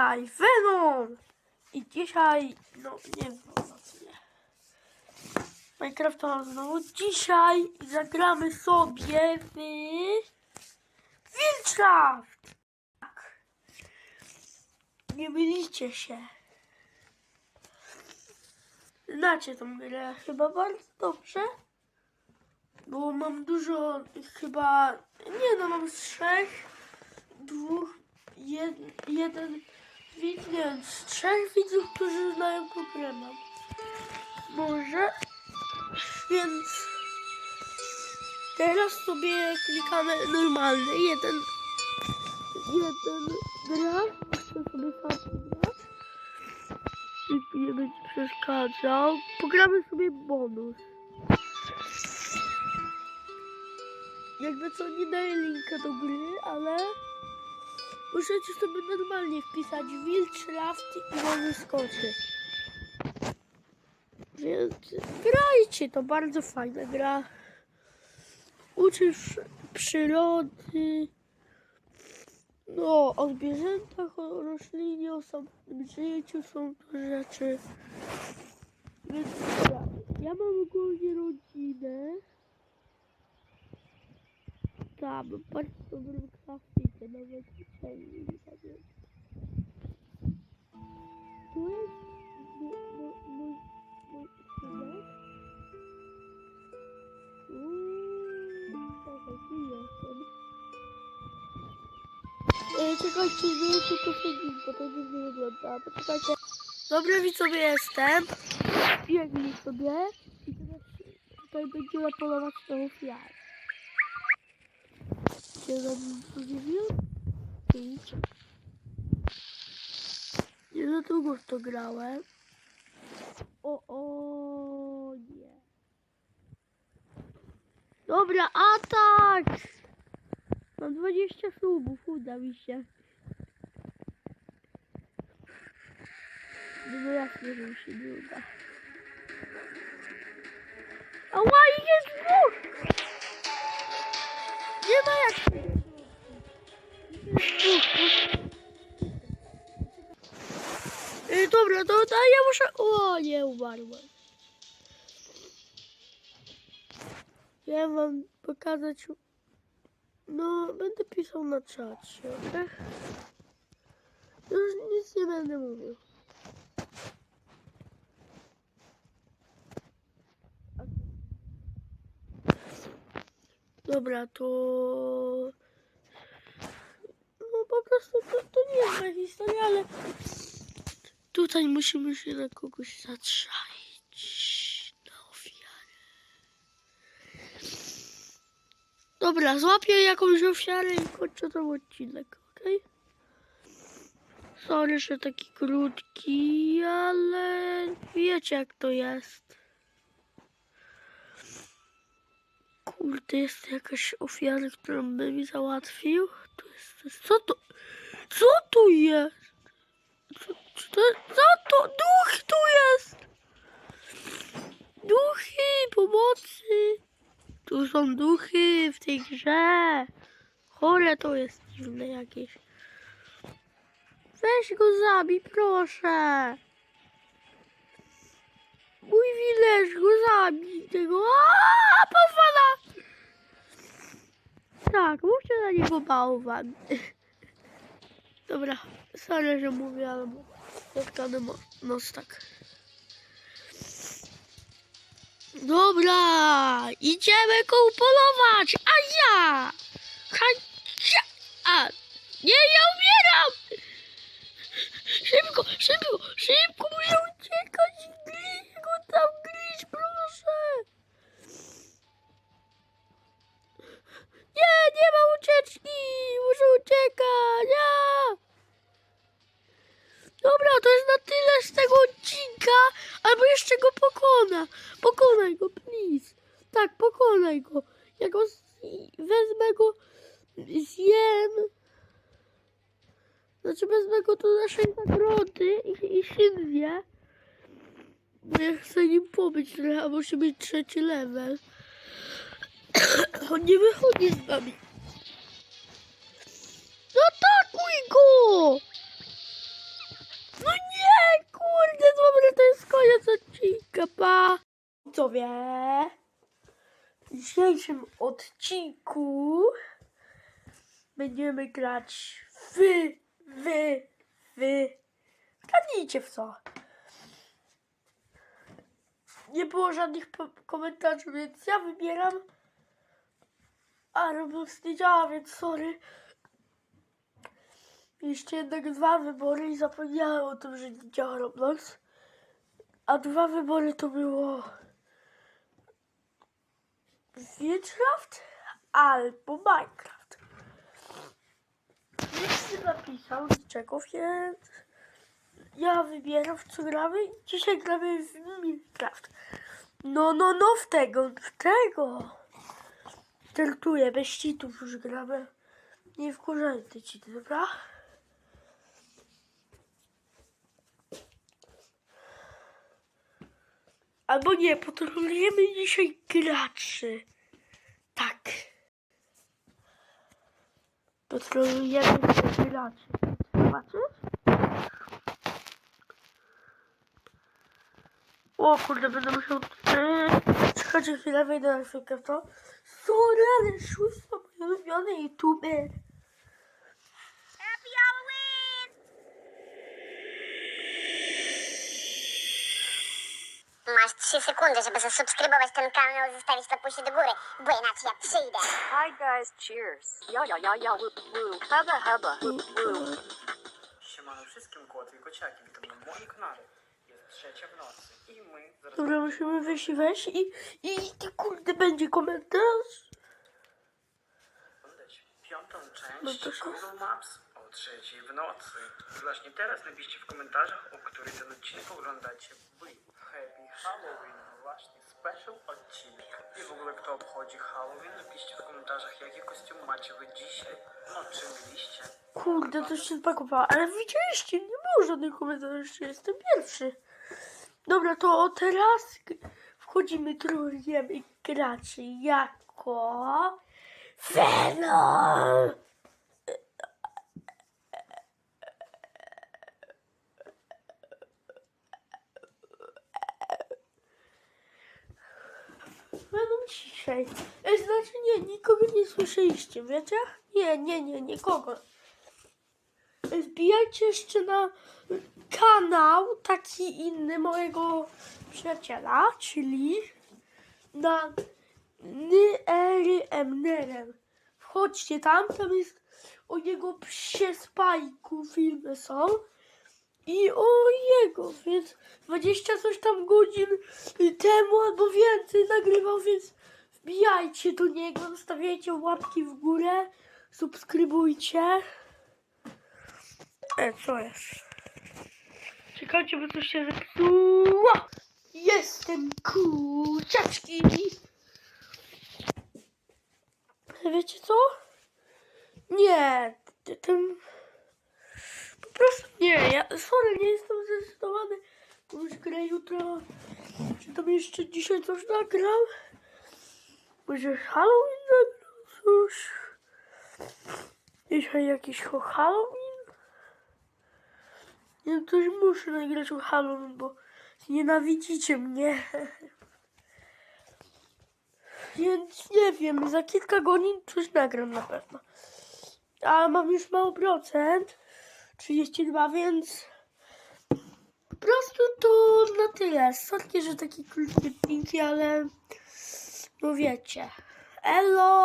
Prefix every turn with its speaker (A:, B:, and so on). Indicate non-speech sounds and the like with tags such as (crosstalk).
A: tutaj Venom! I dzisiaj, no nie wiem. Minecrafta znowu. Dzisiaj zagramy sobie w Wildcraft! Tak. Nie mylicie się. Znacie tą grę chyba bardzo dobrze. Bo mam dużo, chyba, nie no, mam z trzech, dwóch, jed, jeden z trzech widzów, którzy znają mam. Może, więc teraz sobie klikamy normalny, jeden, jeden gra, chcę sobie sam grać. Nikt nie będzie przeszkadzał. Pogramy sobie bonus. Jakby co nie daję linka do gry, ale możecie sobie normalnie wpisać Wildcraft i wam wyskoczy. Więc grajcie, to bardzo fajna gra. Uczysz przyrody, no, o zwierzętach, o roślinie, o samym życiu są to rzeczy. Więc dobra, ja mam ogólnie rodzinę. Tak, bardzo dobrą grafikę, nawet uczelni nie Tu jest mój, mój, mój, mój synek. Uuu, czekaj, tu jestem. E, czekajcie, zmienię tylko filmik, bo to nie wygląda. Poczekajcie. Dobra, widzowie, jestem. Biegnij sobie. I teraz tutaj będziemy polować na ofiarę. Cię za nim podziwił? Idź. Nie za długo w to grałem. O, o, nie. Dobra, atak! Mam 20 ślubów, uda mi się. No jasne, że mi się nie uda. Ała, jest dwóch! Nie ma jak się dobra, to, to ja muszę... O, nie, umarłem. Ja wam pokazać no, będę pisał na czacie, okej? Już nic nie będę mówił. Dobra, to... No po prostu to, to nie jest moja historia, ale... Tutaj musimy się na kogoś zatrzaić. Na ofiarę. Dobra, złapię jakąś ofiarę i kończę ten odcinek, okej? Sorry, że taki krótki, ale wiecie jak to jest. Kurde, jest jakaś ofiara, którą by mi załatwił. To jest co to? Co tu jest? Co, co, to, co to? Duch tu jest! Duchy, pomocy! Tu są duchy w tej grze. Chore to jest dziwne jakieś. Weź go zabij, proszę. Mój wilerz go zabij tego. Aaa, bałwana! Tak, mówcie na niego bałwan. (laughs) Dobra, sorry, że mówię, ale spotkany mo- tak. Dobra, idziemy go upolować, a ja! Hacia! A, nie, ja umieram! Szybko, szybko, szybko, muszę albo jeszcze go pokona. Pokonaj go, please. Tak, pokonaj go. Ja go wezmę go, zjem. Znaczy wezmę go do naszej nagrody i, i Sylwię. Bo ja chcę nim pobyć a musi być trzeci level. (coughs) On nie wychodzi z nami. No atakuj go! hejka, pa! Widzowie, w dzisiejszym odcinku będziemy grać w, w, w, zgadnijcie w co. Nie było żadnych komentarzy, więc ja wybieram. A Roblox nie działa, więc sorry. Jeszcze jednak dwa wybory i zapomniałem o tym, że nie działa Roblox. A dwa wybory to było Minecraft albo Minecraft. Nikt nie napisał niczego, więc ja wybieram w co gramy dzisiaj gramy w Minecraft. No, no, no, w tego, w tego. Startuję, bez cheatów już gramy. Nie wkurzaj te cheaty, dobra? Albo nie, potrolujemy dzisiaj graczy. Tak. Potrolujemy dzisiaj graczy. Zobaczysz? O kurde, będę musiał... Czekajcie chwilę, wejdę na chwilkę w to. Sorry, ale szóstwo mój ulubiony youtuber.
B: Happy Halloween! Masz 3 sekundy, żeby zasubskrybować ten kanał i zostawić lapusie do góry, bo inaczej ja przyjdę.
C: Hi guys, cheers. Ja ja ja ja woo woo. Hubba hubba woo woo.
D: Siemano wszystkim koty i kociaki, witam na moim kanale. Jest trzecia w nocy i my zaraz
A: Dobra, musimy wyjść i wejść i, i, i kurde będzie komentarz.
D: oglądać piątą
A: No
D: część
A: to co?
D: Google Maps o trzeciej w nocy. Właśnie teraz napiszcie w komentarzach, o który ten odcinek oglądacie wy. Halloween, właśnie special odcinek. I w ogóle kto obchodzi Halloween, napiszcie w komentarzach, jaki kostium macie wy dzisiaj. No, czy byliście?
A: Kurde, to się spakowało. Ale widzieliście, nie było żadnych komentarzy, jeszcze jestem pierwszy. Dobra, to teraz wchodzimy, trolujemy graczy jako Venom. Ciszej. E, Znaczy nie, nikogo nie słyszeliście, wiecie? Nie, nie, nie, nikogo. Wbijajcie jeszcze na kanał taki inny mojego przyjaciela, czyli na Emnerem. Wchodźcie tam, tam jest o jego psie spajku filmy są i o jego, więc 20 coś tam godzin temu albo więcej nagrywał, więc wbijajcie do niego, zostawiajcie łapki w górę, subskrybujcie. E, co jest? Czekajcie, bo coś się zepsuło. Jestem kurczaczki. Wiecie co? Nie, ten... Po prostu nie, ja, sorry, nie jestem zdecydowany. Już grę jutro, czy tam jeszcze dzisiaj coś nagram? Może Halloween nagram coś? Dzisiaj jakiś Halloween? Nie, coś muszę nagrać o Halloween, bo nienawidzicie mnie. (laughs) Więc nie wiem, za kilka godzin coś nagram na pewno. Ale mam już mało procent, 32, więc po prostu to na tyle. Sorki, że taki krótki odcinki, ale no wiecie. Elo!